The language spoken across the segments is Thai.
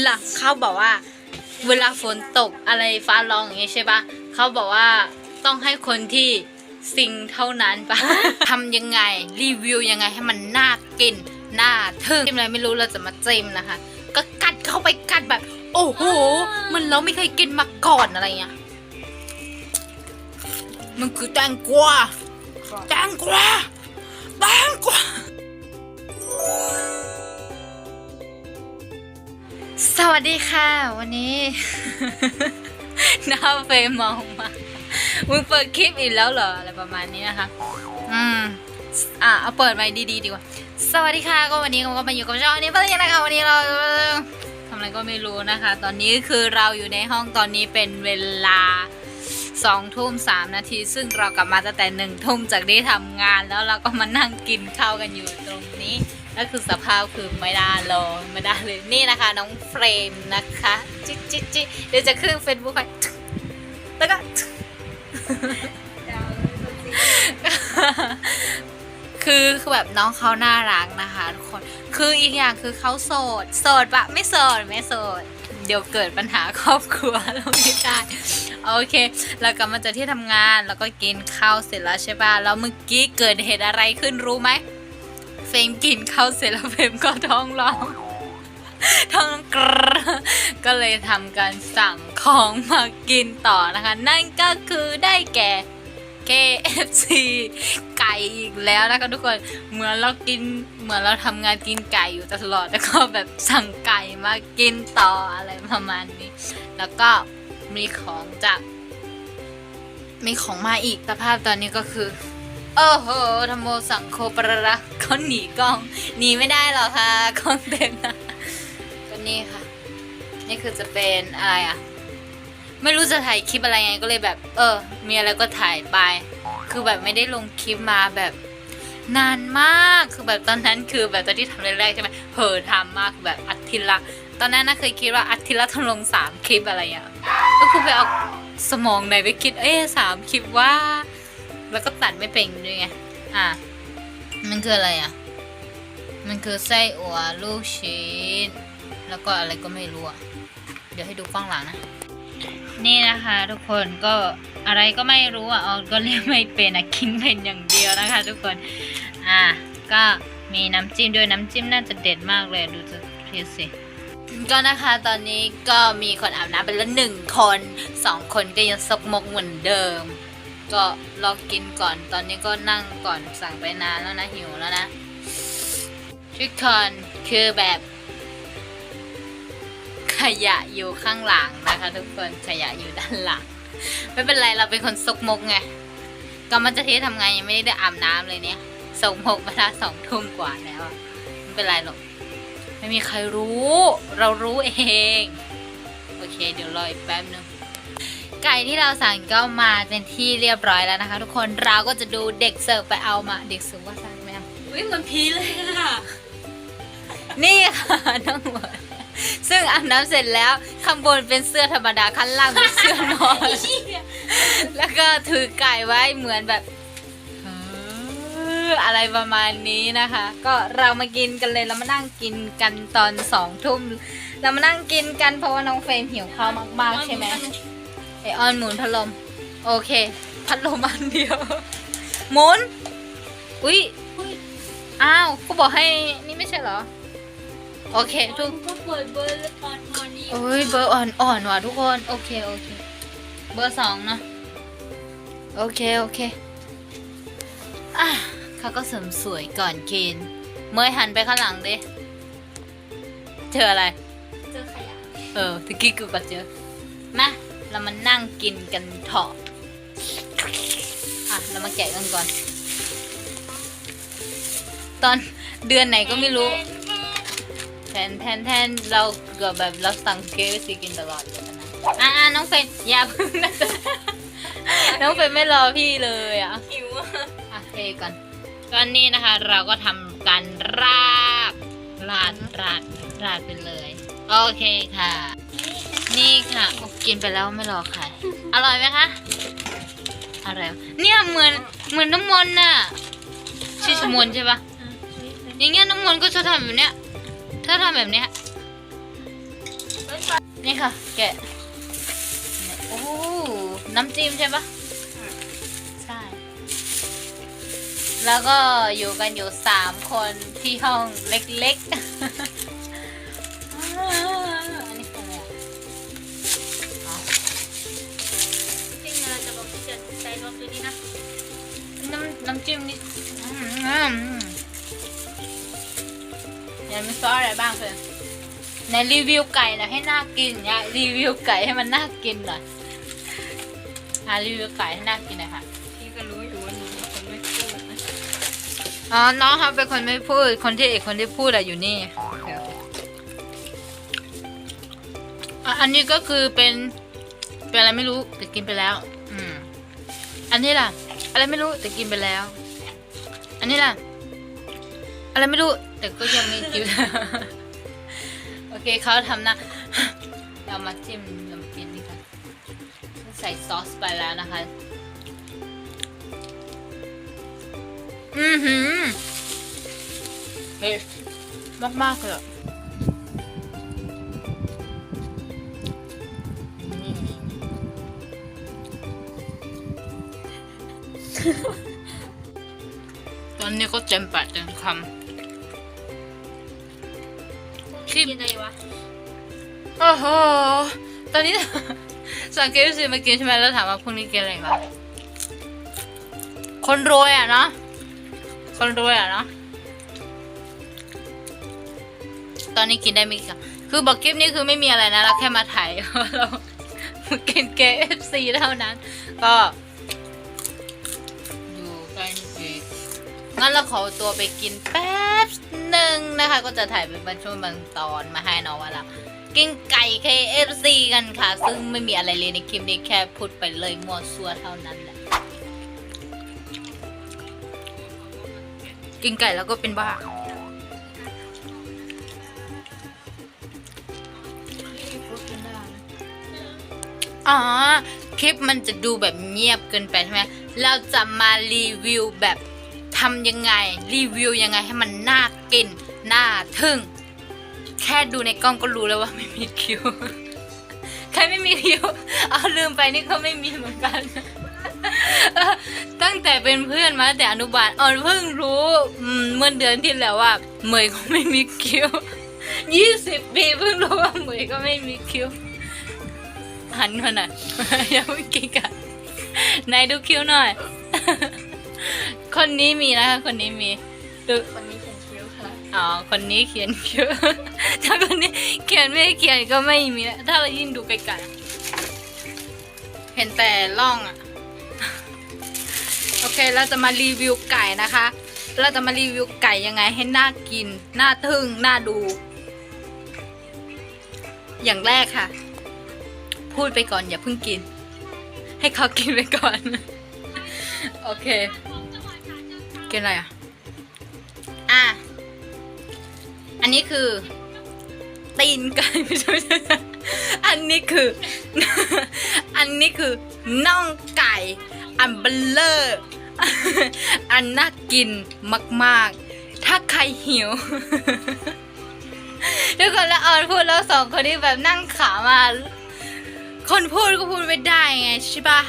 หลักเขาบอกว่า เวลาฝนตกอะไรฟ้าร้องอย่างงี้ใช่ปะเขาบอกว่าต้องให้คนที่ซิงเท่านั้นปะ ทำยังไงรีวิวยังไงให้มันน่ากินน่าทึ่งจิ้มอะไรไม่รู้เราจะมาจิ้มนะคะ ก็กัดเข้าไปกัดแบบ โอ้โหมันเราไม่เคยกินมาก่อนอะไรเงี้ยมันคือแตงกวาแตงกวาแตงกวา สวัสดีค่ะ วันนี้ หน้าเฟรมองมามึงเปิดคลิปอีกแล้วเหรอ อะไรประมาณนี้นะคะ อืม อะเอาเปิดไว้ดีๆดีกว่า สวัสดีค่ะ ก็วันนี้ก็มาอยู่กับช่องนี้เพื่อนนะคะวันนี้เราทำอะไรก็ไม่รู้นะคะ ตอนนี้คือเราอยู่ในห้องตอนนี้เป็นเวลาสองทุ่มสามนาที ซึ่งเรากลับมาตั้งแต่หนึ่งทุ่มจากที่ทำงานแล้วเราก็มานั่งกินข้าวกันอยู่ตรงนี้ ก็คือสภาพคือไม่ได้เลยไม่ได้เลยนี่นะคะ น้องเฟรมนะคะจิจิจิเดี๋ยวจะขึ้นเฟซบุ๊กไปแล้วก็คือคือแบบน้องเขาน่ารักนะคะทุกคน คืออีกอย่างคือเขาโสด โสดปะไม่โสดไม่โสด เดี๋ยวเกิดปัญหาครอบครัวเราไม่ได้โอเคแล้วกลับมาจากที่ทำงานแล้วก็กินข้าวเสร็จแล้วใช่ปะแล้วเมื่อกี้เกิดเหตุอะไรขึ้นรู้ไหม เฟมกินข้าวเสร็จแล้วเฟมก็ท้องร้องท้องกรก็เลยทำการสั่งของมากินต่อนะคะ นั่นก็คือได้แก่ KFC ไก่อีกแล้วนะคะทุกคนเหมือนเรากินเหมือนเราทำงานกินไก่อยู่ตลอดแล้วก็แบบสั่งไก่มากินต่ออะไรประมาณนี้ แล้วก็มีของจากมีของมาอีกสภาพตอนนี้ก็คือ โอ้โหธรรมโมสังโคปรระเขาหนีกล้อง หนีไม่ได้หรอกค่ะกล้องเต็มนะก็นี่ค่ะ นี่คือจะเป็นอะไรอะ ไม่รู้จะถ่ายคลิปอะไรไงก็เลยแบบ เออ มีอะไรก็ถ่ายไป คือแบบไม่ได้ลงคลิปมาแบบนานมาก คือแบบตอนนั้นคือแบบตอนที่ทำแรกๆใช่ไหมเผลอทำมากแบบอาทิตย์ละ ตอนนั้นน่าเคยคิดว่าอาทิตย์ละต้องลงสามคลิปอะไรอย่างก็คือไปเอาสมองไหนไปคิด เอ๊ะสามคลิปว่า แล้วก็ตัดไม่เป็นด้วยไง อะ มันคืออะไรอะ มันคือไส้อัวลูกชิ้น แล้วก็อะไรก็ไม่รู้อะ เดี๋ยวให้ดูกล้องหลังนะ นี่นะคะ ทุกคนก็อะไรก็ไม่รู้อะออนก็เรียกไม่เป็นอะกินเป็นอย่างเดียวนะคะ ทุกคน อะ ก็มีน้ำจิ้มด้วยน้ำจิ้มน่าจะเด็ดมากเลยดูจะเทียสิก็นะคะตอนนี้ก็มีคนอาบน้ำไปแล้วหนึ่งคนสองคนก็ยังซกมกเหมือนเดิม ก็รอกินก่อน ตอนนี้ก็นั่งก่อนสั่งไปนานแล้วนะหิวแล้วนะทุกคนคือแบบ ขยะอยู่ข้างหลังนะคะ ทุกคนขยะอยู่ด้านหลัง ไม่เป็นไรเราเป็นคนซกมกไงก็มันจะเททำไงยังไม่ได้อาบน้ำเลยเนี่ยซกมกเวลาสองทุ่มกว่าแล้วไม่เป็นไรหรอกไม่มีใครรู้ เรารู้เอง โอเค เดี๋ยวรออีกแป๊บนึง ไก่ที่เราสั่งก็มาเป็นที่เรียบร้อยแล้วนะคะ ทุกคนเราก็จะดูเด็กเสิร์ฟไปเอามา เด็กเสิร์ฟว่าสั่งไหมคะอุ้ยเหมือนพีเลยค่ะ นี่ค่ะน้องหมดซึ่งอาบน้ำเสร็จแล้วข้างบนเป็นเสื้อธรรมดาข้างล่างเป็นเสื้อนอนแล้วก็ถือไก่ไว้เหมือนแบบเอออะไรประมาณนี้นะคะ ก็เรามากินกันเลยเรามานั่งกินกันตอนสองทุ่มเรามานั่งกินกันเพราะว่าน้องเฟรมหิวข้าวมากๆใช่ไหม ไอออนหมุนพัดลม โอเค พัดลมอันเดียว หมุน อุ้ยอุ๊ยอ้าวก็บอกให้นี่ไม่ใช่เหรอ โอเคทุกก็เปิดเบอร์ตอนนอนนี่โอ้ยเบอร์อ่อนอ่อนว่ะทุกคน โอเคโอเค เบอร์สองนะ โอเคโอเคอะเขาก็เสริมสวยก่อนกินเมยหันไปข้างหลังดิเจออะไร เจอขยะ เออตะกี้กูก็เจอ มา เรามานั่งกินกันเถอะอะ เรามาแกะกันก่อน ตอนเดือนไหนก็ไม่รู้ แทนแทนแทนเราเกือบแบบเราสั่งเคฟซีกินตลอดเลยนะอะอะน้องเฟนอย่าเพิ่งนะน้องเฟนไม่รอพี่เลยอะหิวอะเทก่อนก็นี่นะคะ เราก็ทำการราดราดราดราดไปเลย โอเคค่ะ นี่ค่ะกินไปแล้วไม่รอใครอร่อยไหมคะอร่อยเนี่ยเหมือนเหมือนน้ำมนต์น่ะชื่อชมนใช่ปะอย่างเงี้ยน้ำมนต์ก็ชอบทำแบบเนี้ยถ้าทำแบบเนี้ยนี่ค่ะ แกะโอ้น้ำจิ้มใช่ปะใช่ แล้วก็อยู่กันอยู่สามคนที่ห้องเล็กๆ มีซอสอะไรบ้างเพื่อนในรีวิวไก่หนะให้น่ากินเนี่ยรีวิวไก่ให้มันน่ากินหน่อยอะรีวิวไก่ให้น่ากินหน่อยค่ะพี่ก็รู้อยู่ว่าหนูเป็นคนไม่พูดนะอ๋อน้องครับเป็นคนไม่พูดคนที่เอกคนที่พูดอะอยู่นี่อะอันนี้ก็คือเป็นเป็นอะไรไม่รู้แต่กินไปแล้ว อืม อันนี้ล่ะ อะไรไม่รู้แต่กินไปแล้ว อันนี้ล่ะ อะไรไม่รู้ แต่ก็ยังไม่กิน โอเคเขาทำหนะ เรามาจิ้มน้ำกินนี่ค่ะใส่ซอสไปแล้วนะคะ อือหือเฮ้ยมากมากๆเลยตอนนี้ก็เต็มปากเต็มคำ กินอะไรวะำโอ้โหตอนนี้ สั่งเกฟซีมากินใช่ไหมแล้วถามว่าพรุ่งนี้กินอะไรวะคนรวยอะเนาะคนรวยอะเนาะตอนนี้กินได้ไม่กี่คำคือบอกคลิปนี้คือไม่มีอะไรนะเราแค่มาถ่ายว่าเรากิน KFC เท่านั้น ก็ งั้นเราขอตัวไปกินแป๊บหนึ่งนะคะ ก็จะถ่ายเป็นบางช่วงบางตอนมาให้เนาะว่าเรากินไก่ KFC กันค่ะ ซึ่งไม่มีอะไรเลยในคลิปนี้แค่พูดไปเลยมั่วซั่วเท่านั้นแหละ กินไก่แล้วก็เป็นบ้า อ๋อ คลิปมันจะดูแบบเงียบเกินไปใช่ไหม เราจะมารีวิวแบบ ทำยังไง รีวิวยังไงให้มันน่ากิน น่าทึ่ง แค่ดูในกล้องก็รู้แล้วว่าไม่มีคิวใครไม่มีคิวเอาลืมไปนี่ก็ไม่มีเหมือนกัน ตั้งแต่เป็นเพื่อนมาตั้งแต่อนุบาลออนเพิ่งรู้เมื่อเดือนที่แล้วว่าเหมยก็ไม่มีคิวยี่สิบปีเพิ่งรู้ว่าเหมยก็ไม่มีคิวหันมาหน่อยอย่าเพิ่งกินกันไหนดูคิ้วหน่อย คนนี้มีนะคะ คนนี้มีดูคนนี้เขียนคิ้วค่ะ อ๋อ คนนี้เขียนคิ้ว ถ้าคนนี้เขียนไม่เขียนก็ไม่มีนะถ้าเรายิ่งดูไกลๆ เห็นแต่ล่องอะโอเค เราจะมารีวิวไก่นะคะ เราจะมารีวิวไก่ยังไงให้น่ากิน น่าทึ่ง น่าดู อย่างแรกค่ะ พูดไปก่อนอย่าเพิ่งกิน ให้เขากินไปก่อน โอเค กินอะไรอะ อะ อันนี้คือ ตีนไก่ไม่ใช่ไม่ใช่อันนี้คือ อันนี้คือน่องไก่ อันเบลเลอร์อันน่ากินมาก ๆ ถ้าใครหิวทุกคนแล้วออนพูดแล้วสองคนนี้แบบนั่งขามา คนพูดก็พูดไม่ได้ไงใช่ปะ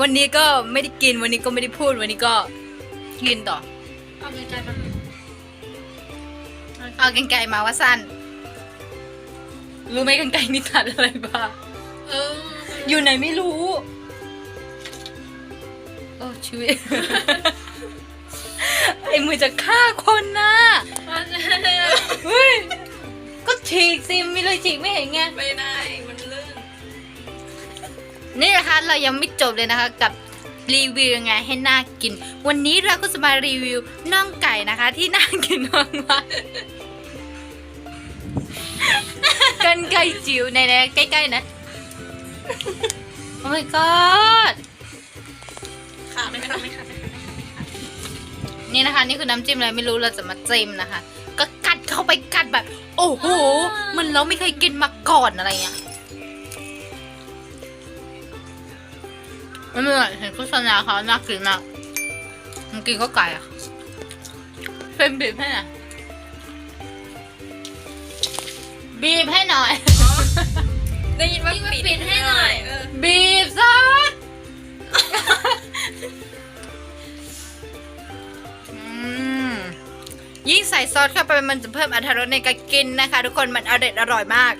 วันนี้ก็ไม่ได้กินวันนี้ก็ไม่ได้พูดวันนี้ก็ กินต่อ เอาเงินใจมาเอากันไก่มาว่าสั้น รู้ไหมกันไก่นี่ตัดอะไรบ้าง เอออยู่ไหนไม่รู้ โอ้ชีวิต ไอ้มือจะฆ่าคนนะเฮ้ย ก็ฉีกสิมีเลยฉีกไม่เห็นไง ไม่ได้ มันเลื่อนนี่นะคะเรายังไม่จบเลยนะคะ กับ รีวิวยังไงให้น่ากิน วันนี้เราก็จะมารีวิวน่องไก่นะคะ ที่น่ากินมากๆกันไก่จิ๋วในๆใกล้ๆนะ โอ้ my god ขาดไหมคะไม่ขาดไหมคะนี่นะคะ นี่คือน้ำจิ้มอะไรไม่รู้เราจะมาจิ้มนะคะ ก็กัดเข้าไปกัดแบบ โอ้โห มันเราไม่เคยกินมาก่อนอะไรเงี้ย ม่เหมือนเห็นโฆษณาเขาน่ากินมากมันกินก็ไก่อะเป็นบีบให้หน่อยบีบให้หน่อย ได้ยินว่าปิดให้หน่อยเออบีบซอสอืมยิ่งใส่ซอสเข้าไปมันจะเพิ่มอรรถรสในการกินนะคะ ทุกคนมันอร่อยอร่อยมาก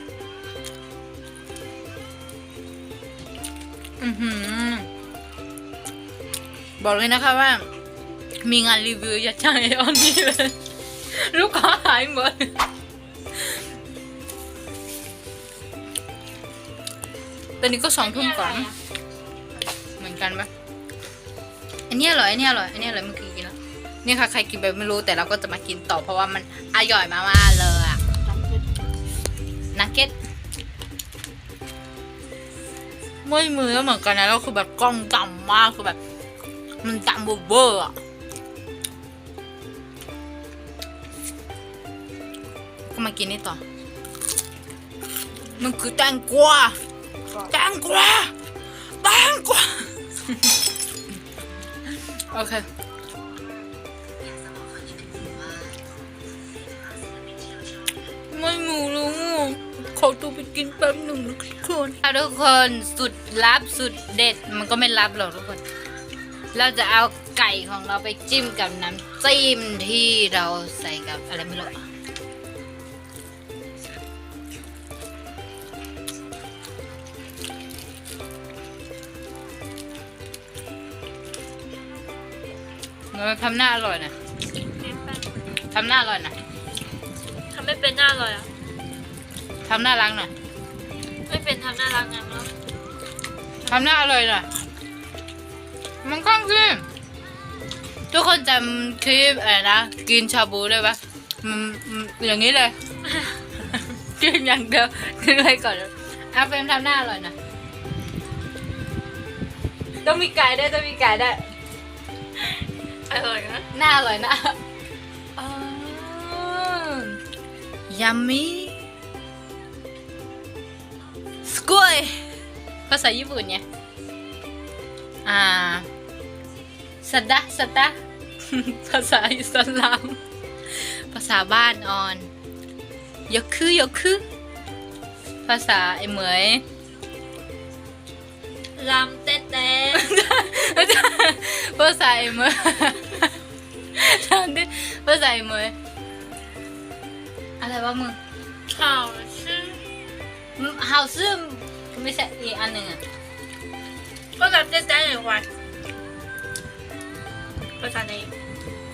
อือหือ บอกเลยนะคะว่า มีงานรีวิวอย่าจ้างไอออนนี่เลยลูกค้าหายหมดตอนนี้ก็สองทุ่มก่อนเหมือนกันปะอันนี้อร่อยอันนี้อร่อยอันนี้อร่อยเมันคือกินแล้วนี่ค่ะใครกินไปไม่รู้แต่เราก็จะมากินต่อเพราะว่ามันอร่อยมากๆเลยอะนักเก็ตไม่มือแล้วเหมือนกันนะแล้วคือแบบกล้องดำมากคือแบบ มันดำเวอร์อะก็มากินนี่ต่อ มันคือแตงกวาแตงกวาแตงกวาโอเคไม่หมูรู้ขอตัวไปกินแป๊บหนึ่งนะทุกคนทุกคนสุดลับสุดเด็ดมันก็ไม่ลับหรอกทุกคน เราจะเอาไก่ของเราไปจิ้มกับน้ำจิ้มที่เราใส่กับอะไรไม่รู้อะมันทำหน้าอร่อยนะทำหน้าอร่อยนะทำไม่เป็นหน้าเลยอะทำหน้ารักหน่อย ไม่เป็นทำหน้ารักงั้นแล้วทำหน้าอร่อยหน่อย มันก็คือทุกคนจำคลิปอะไรนะกินชาบูได้ปะมันมันอย่างนี้เลย กินอย่างเดียวกินอะไรก่อนเอาเฟรมทำหน้าอร่อยหนะต้องมีไก่ได้วยต้องมีไก่ได้วยอร่อยนะหน้าอร่อยนะอ๋อยัมมี่สกวยภาษาญี่ปุ่นเนี่ยอ่า สดะสดะภาษาอิสลาม ภาษาบ้านออนยกคือยกคือ ภาษาไอ้เหมยลำเต้เต้ภาษาไอ้เหมยทำดิภาษาไอ้เหมยอะไรวะมึงข่าวชื่อเฮาซึมไม่ใช่อีกอันหนึ่งอะก็ลำเต้เต้เลยวัน ภาษาไหน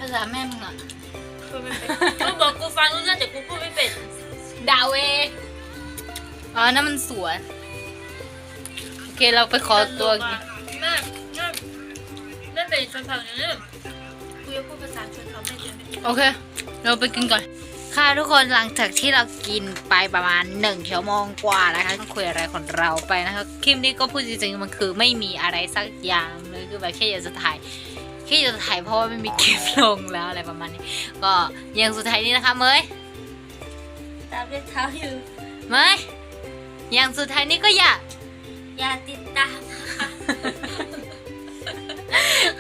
ภาษาแม่มึงอะพูดไม่เป็นกูบอกกูฟังรู้เรื่องแต่กูพูดไม่เป็นดาวเวอ๋อนั่นมันสวนโอเคเราไปขอตัวกินแม่แม่แม่เป็นชนเผ่าเนี่ยกูจะพูดภาษาชนเผ่าไม่เป็นโอเค เราไปกินก่อน ค่ะทุกคนหลังจากที่เรากินไปประมาณหนึ่งชั่วโมงกว่านะคะคุยอะไรของเราไปนะคะคลิปนี้ก็พูดจริงๆมันคือไม่มีอะไรสักอย่างเลยคือแบบแค่อยากจะถ่าย แค่อยากจะถ่ายเพราะว่าไม่มีคลิปลงแล้วอะไรประมาณนี้ ก็อย่างสุดท้ายนี้นะคะเมยตามเรียกเท้าอยู่เมยอย่างสุดท้ายนี้ก็อย่า อย่าติดตามนะคะ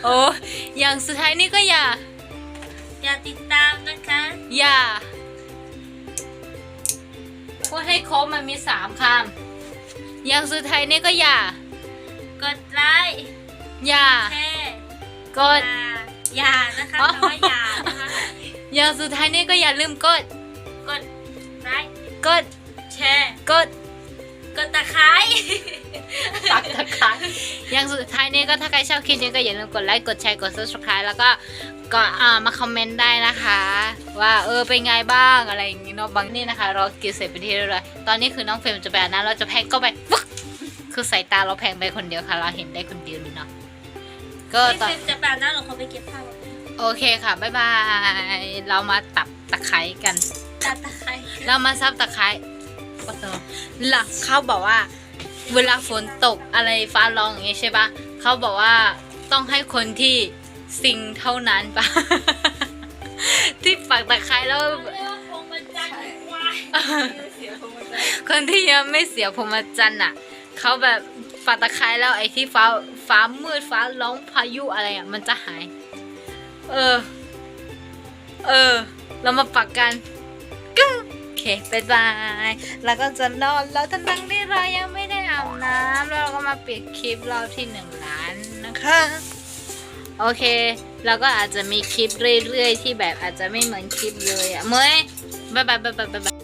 โอ้อย่างสุดท้ายนี้ก็อย่า อย่าติดตามนะคะ อย่าพูดให้ครบมันมีสามคำอย่างสุดท้ายนี้ก็อย่า กดไลค์ อย่า แชร์ กด อย่านะคะอ๋อแต่ว่าอย่านะคะ อย่างสุดท้ายนี้ก็อย่าลืมกด กดไลค์กด แชร์ กด กดตะไคร้ปักตะไคร้อย่างสุดท้ายนี้ก็ถ้าใครชอบคลิปนี้ก็อย่าลืมกดไลค์ กดแชร์ กด subscribe แล้วก็ก็อ่ามาคอมเมนต์ได้นะคะ ว่าเออเป็นไงบ้างอะไรอย่างงี้เนาะบางนี่นะคะ เรากินเสร็จไปนที่เรียบร้อยตอนนี้คือน้องเฟรมจะไปอาบน้ำเราจะแพงก็ไปฟึ๊กคือสายตาเราแพงไปคนเดียวค่ะ เราเห็นได้คนเดียวนี่เนาะ ก็พี่ตอนฟิล์มจะแบบนั้นหรอเขาไปเก็บผ้าโอเคค่ะบ๊ายบาย เรามาตับตะไคร้กัน ตัดตะไคร้เรามาซับตะไคร้ก็เจอหลักเขาบอกว่า เวลาฝนตกอะไรฟ้าร้องอย่างงี้ใช่ปะเขาบอกว่าต้องให้คนที่สิงเท่านั้นปะที่ปักตะไคร้แล้วเรียกว่าคงมันจันทร์วายคนที่ยังไม่เสียพรหมจรรย์อะ เขาแบบปักตะไคร้แล้วไอ้ที่ฟ้าฟ้ามืดฟ้าร้องพายุอะไรอะมันจะหาย เออ เออ เรามาปักกันกึ้งโอเคบายบาย แล้วก็จะนอนแล้วทั้งๆที่เรายังไม่ได้อาบน้ำแล้วเราก็มาปิดคลิปเราที่หนึ่งล้านนะคะโอเค แล้วก็อาจจะมีคลิปเรื่อยๆ ที่แบบอาจจะไม่เหมือนคลิปเลยอะเมยบายบายบายบายบาย